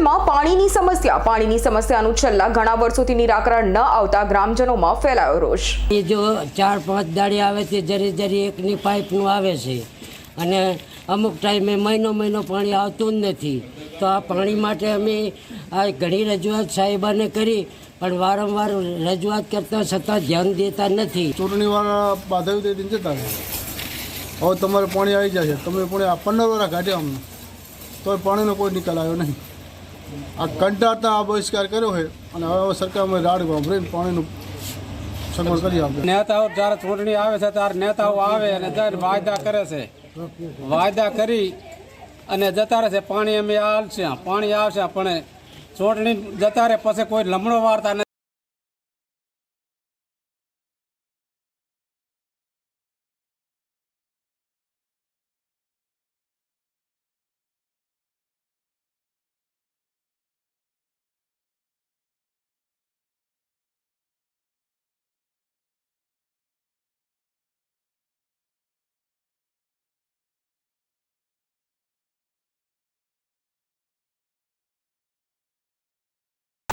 પાટણમાં પાણીની સમસ્યા. પાણીની સમસ્યાનું છેલ્લા ઘણા વર્ષોથી નિરાકરણ ન આવતા ગ્રામજનોમાં ફેલાયો રોષ. એ જો ચાર પાંચ દાડી આવે તે જરી જરી એકની પાઇપનું આવે છે. અને અમુક ટાઈમે મહિનો મહિનો પાણી આવતું જ નથી. તો આ પાણી માટે અમે આ ઘણી રજૂઆત સાહેબાને કરી પણ વારંવાર રજૂઆત કરતાં છતાં ધ્યાન દેતા નથી. ચૂંટણીવાળા બાધાવી દઈને જતા હવે તમારે પાણી આવી જશે. તમે પાણી આ પંદર કાઢ્યા અમને. તો પાણીનો કોઈ નિકાલ આવ્યો નહીં. આ કંટાળતા આ બહિષ્કાર કર્યો છે અને હવે સરકારમાં રાડ વાપરીને પાણીનું સગવડ કરી આપે. નેતાઓ જ્યારે ચૂંટણી આવે છે ત્યારે નેતાઓ આવે અને જઈને વાયદા કરે છે. વાયદા કરી અને જતા રહે છે. પાણી અમે આવશે પાણી આવશે, પણ ચૂંટણી જતા રહે પછી કોઈ લમણો વાર્તા